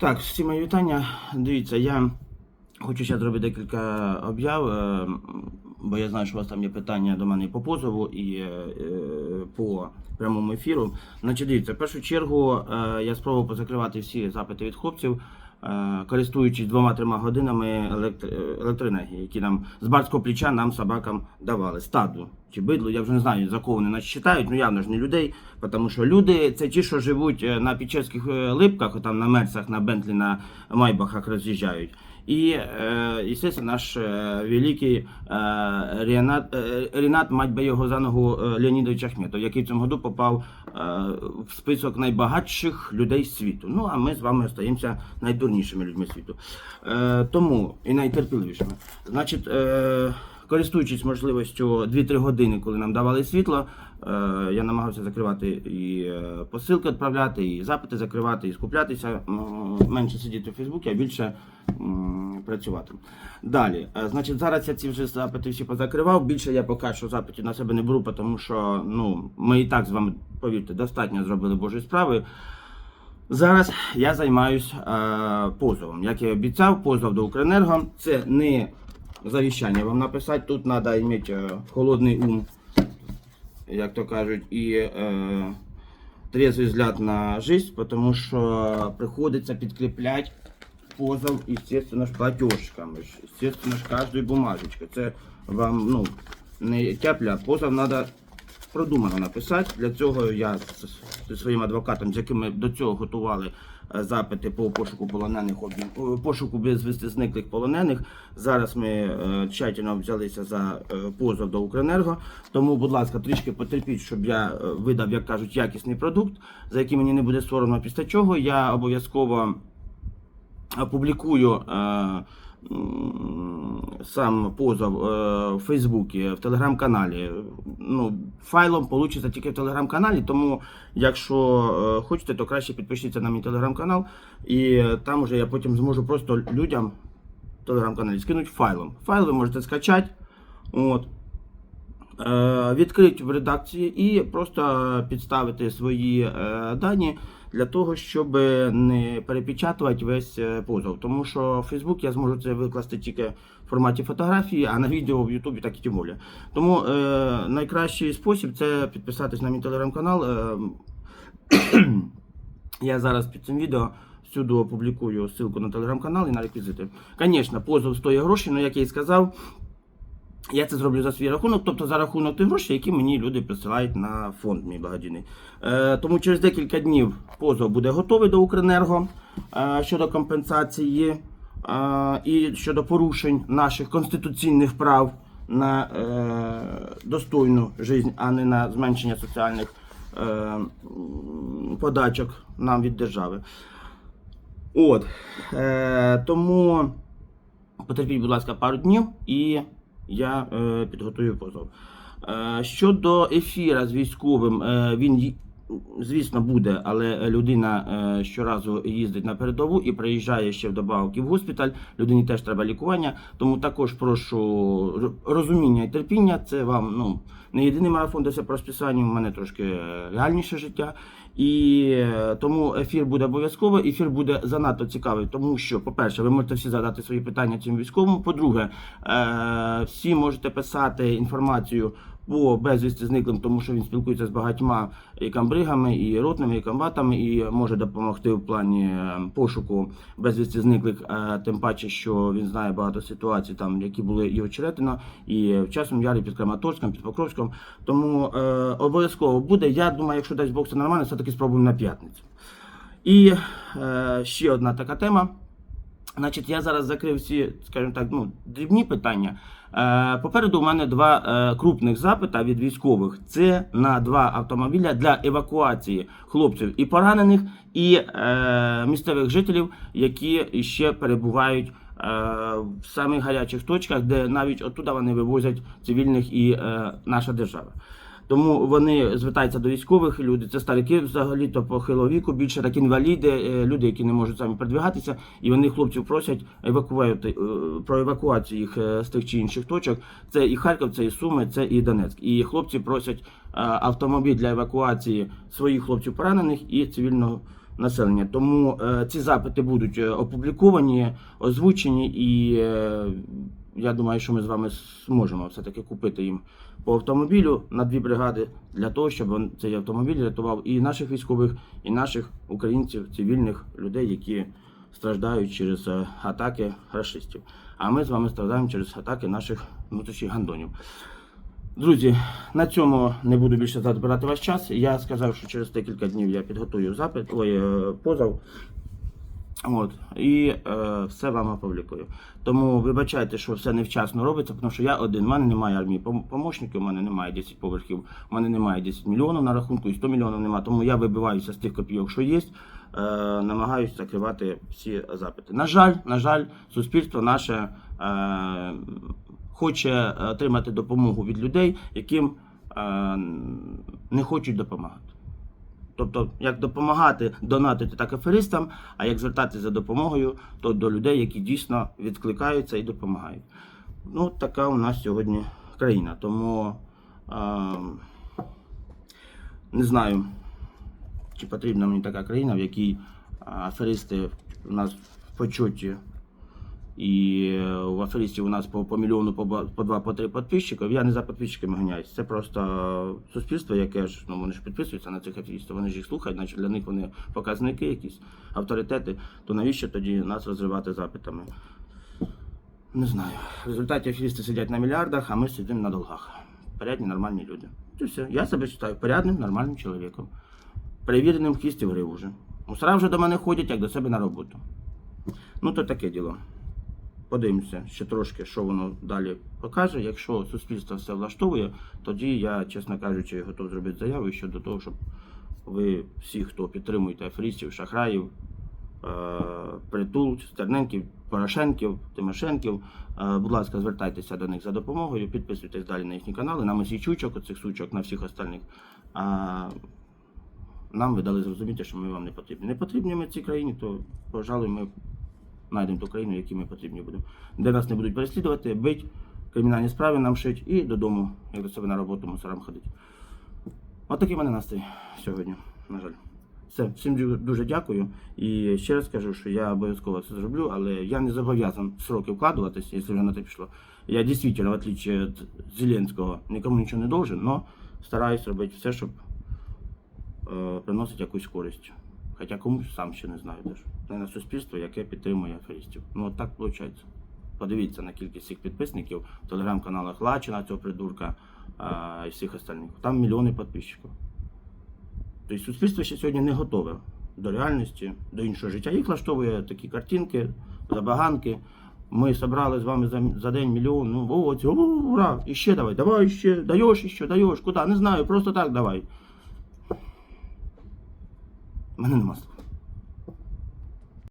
Так, всі мої вітання. Дивіться, я хочу ще зробити декілька об'яв, е, бо я знаю, що у вас там є питання до мене по позову і е, по прямому ефіру. Значить, дивіться, в першу чергу е, я спробував позакривати всі запити від хлопців, користуючись двома-трьома годинами електр- електроенергії, які нам з барського плеча нам собакам давали. Стаду чи бидло, я вже не знаю, за кого вони нас читають, ну явно ж не людей, тому що люди це ті, що живуть е, на печерських е, липках, там на мерцях, на Бентлі, на Майбахах роз'їжджають. І, е, естественно, наш е, великий е, Ренат, е, Ренат, мать би його за ногу, е, Леонідович Ахметов, який в цьому году попав е, в список найбагатших людей світу. Ну, а ми з вами остаємося найдурнішими людьми світу. Е, тому і найтерпіливішими. Значить, е, користуючись можливістю 2-3 години, коли нам давали світло, е, я намагався закривати і е, посилки відправляти, і запити закривати, і скуплятися, менше сидіти у Фейсбуці, а більше працювати. Далі, е, значить, зараз я ці вже запити всі позакривав. Більше я поки що запитів на себе не беру, тому що ну, ми і так з вами, повірте, достатньо зробили Божої справи. Зараз я займаюсь е, позовом. Як я і обіцяв, позов до Укренерго. Це не завіщання вам написати. Тут треба мати холодний ум, як то кажуть, і е, трезвий взгляд на життя, тому що приходиться підкріпляти позов, естественно, ж платежками, естественно, ж кожної бумажечки. Це вам ну, не тяпля, позов треба продумано написати. Для цього я зі своїм адвокатом, з яким ми до цього готували запити по пошуку полонених обмін, пошуку безвісти зниклих полонених. Зараз ми е, тщательно взялися за е, позов до Укренерго. Тому, будь ласка, трішки потерпіть, щоб я е, видав, як кажуть, якісний продукт, за який мені не буде соромно. Після чого я обов'язково опублікую е, сам позов е, в Фейсбуці, в телеграм-каналі. Ну, файлом получиться тільки в телеграм-каналі, тому якщо е, хочете, то краще підпишіться на мій телеграм-канал, і там уже я потім зможу просто людям в телеграм-каналі скинути файлом. Файл ви можете скачати. От. Е, відкрити в редакції і просто підставити свої е, дані для того, щоб не перепечатувати весь е, позов. Тому що в Facebook я зможу це викласти тільки в форматі фотографії, а на відео в Ютубі так і тим більше. Тому е, найкращий спосіб це підписатись на мій телеграм-канал. Е, я зараз під цим відео всюди опублікую ссылку на телеграм-канал і на реквізити. Звісно, позов стоїть гроші, але як я і сказав, я це зроблю за свій рахунок, тобто за рахунок тих грошей, які мені люди присилають на фонд мій благодійний. Е, тому через декілька днів позов буде готовий до Укренерго е, щодо компенсації е, і щодо порушень наших конституційних прав на е, достойну життя, а не на зменшення соціальних е, подачок нам від держави. От. Е, тому потерпіть, будь ласка, пару днів і я е, підготую позов. Е, щодо ефіра з військовим, е, він звісно буде, але людина е, щоразу їздить на передову і приїжджає ще вдобавок і в госпіталь. Людині теж треба лікування. Тому також прошу розуміння і терпіння. Це вам ну не єдиний марафон, де все по розписанню. У мене трошки е, реальніше життя. І е, тому ефір буде обов'язково. Ефір буде занадто цікавий, тому що, по-перше, ви можете всі задати свої питання цим військовим. По-друге, е, всі можете писати інформацію по безвісті зниклим, тому що він спілкується з багатьма і камбригами, і ротними, і комбатами, і може допомогти в плані е, пошуку безвісті зниклих. е, Тим паче, що він знає багато ситуацій, там які були і очеретино, і в Часному Ярі під Краматорськом, під Покровськом. Тому е, обов'язково буде. Я думаю, якщо дасть Бог це нормально, все-таки спробуємо на п'ятницю. І е, ще одна така тема. Значить, я зараз закрив всі, скажімо так, ну, дрібні питання. Е, попереду у мене два е, крупних запита від військових. Це на два автомобіля для евакуації хлопців і поранених, і е, місцевих жителів, які ще перебувають. е, В самих гарячих точках, де навіть оттуда вони вивозять цивільних і е, наша держава. Тому вони звертаються до військових люди. Це старики взагалі то похилого віку, більше так інваліди, е, люди, які не можуть самі передвигатися, і вони хлопців просять евакуювати е, про евакуацію їх е, з тих чи інших точок. Це і Харків, це і Суми, це і Донецьк. І хлопці просять автомобіль для евакуації своїх хлопців поранених і цивільного населення. Тому е, ці запити будуть опубліковані, озвучені, і е, я думаю, що ми з вами зможемо все-таки купити їм по автомобілю на дві бригади для того, щоб цей автомобіль рятував і наших військових, і наших українців, цивільних людей, які страждають через е, атаки рашистів. А ми з вами страдаємо через атаки наших внутрішніх гандонів. Друзі, на цьому не буду більше забирати ваш час. Я сказав, що через декілька днів я підготую запит, ой, е, позов. От, і е, все вам опублікую. Тому вибачайте, що все невчасно робиться, тому що я один. У мене немає армії пом- помощників, у мене немає 10 поверхів, у мене немає 10 мільйонів на рахунку і 100 мільйонів немає. Тому я вибиваюся з тих копійок, що є, е, намагаюся закривати всі запити. На жаль, на жаль, суспільство наше е, хоче отримати допомогу від людей, яким е, не хочуть допомагати. Тобто, як допомагати донатити так аферистам, а як звертатися за допомогою, то до людей, які дійсно відкликаються і допомагають. Ну, така у нас сьогодні країна. Тому е, не знаю, чи потрібна мені така країна, в якій аферисти у нас в почоті. І е, у аферистів у нас по, по мільйону, по, два, по три підписчиків. Я не за підписчиками ганяюсь. Це просто суспільство, яке ж ну вони ж підписуються на цих аферистів, вони ж їх слухають, значить для них вони показники, якісь авторитети. То навіщо тоді нас розривати запитами? Не знаю. В результаті аферисти сидять на мільярдах, а ми сидимо на долгах. Порядні, нормальні люди. Це все. Я себе вважаю порядним, нормальним чоловіком. Перевіреним в кісті в гриву вже. Мусора вже до мене ходять, як до себе на роботу. Ну, то таке діло. Подивимося ще трошки, що воно далі покаже. Якщо суспільство все влаштовує, тоді я, чесно кажучи, готов зробити заяву щодо того, щоб ви всі, хто підтримуєте аферистів, шахраїв, е, притул, Стерненків, Порошенків, Тимошенків, е, будь ласка, звертайтеся до них за допомогою, підписуйтесь далі на їхні канали, на Мосійчучок, оцих сучок, на всіх остальних. Нам ви дали зрозуміти, що ми вам не потрібні. Не потрібні ми цій країні, то, пожалуй, ми знайдемо ту країну, якій ми потрібні будемо. Де нас не будуть переслідувати, бить, кримінальні справи нам шить і додому, як до себе на роботу мусорам ходить. В мене настрій сьогодні, на жаль. Все, всім дуже дякую. І ще раз кажу, що я обов'язково це зроблю, але я не зобов'язаний в сроки вкладуватись, якщо вже на це пішло. Я дійсно, в отличие від Зеленського, нікому нічого не должен, але стараюсь робити все, щоб е, приносити якусь користь. Хоча комусь сам ще не знаю. Не на суспільство, яке підтримує аферистів. Ну от так виходить. Подивіться на кількість цих підписників в телеграм-каналах Лачина, цього придурка а, і всіх остальних. Там мільйони підписчиків. Тобто суспільство ще сьогодні не готове до реальності, до іншого життя. Їх влаштовує такі картинки, забаганки. Ми зібрали з вами за, за день мільйон. Ну, о, о, ура! І ще давай, давай ще, даєш іще, даєш, куди? Не знаю, просто так давай. У мене нема слів.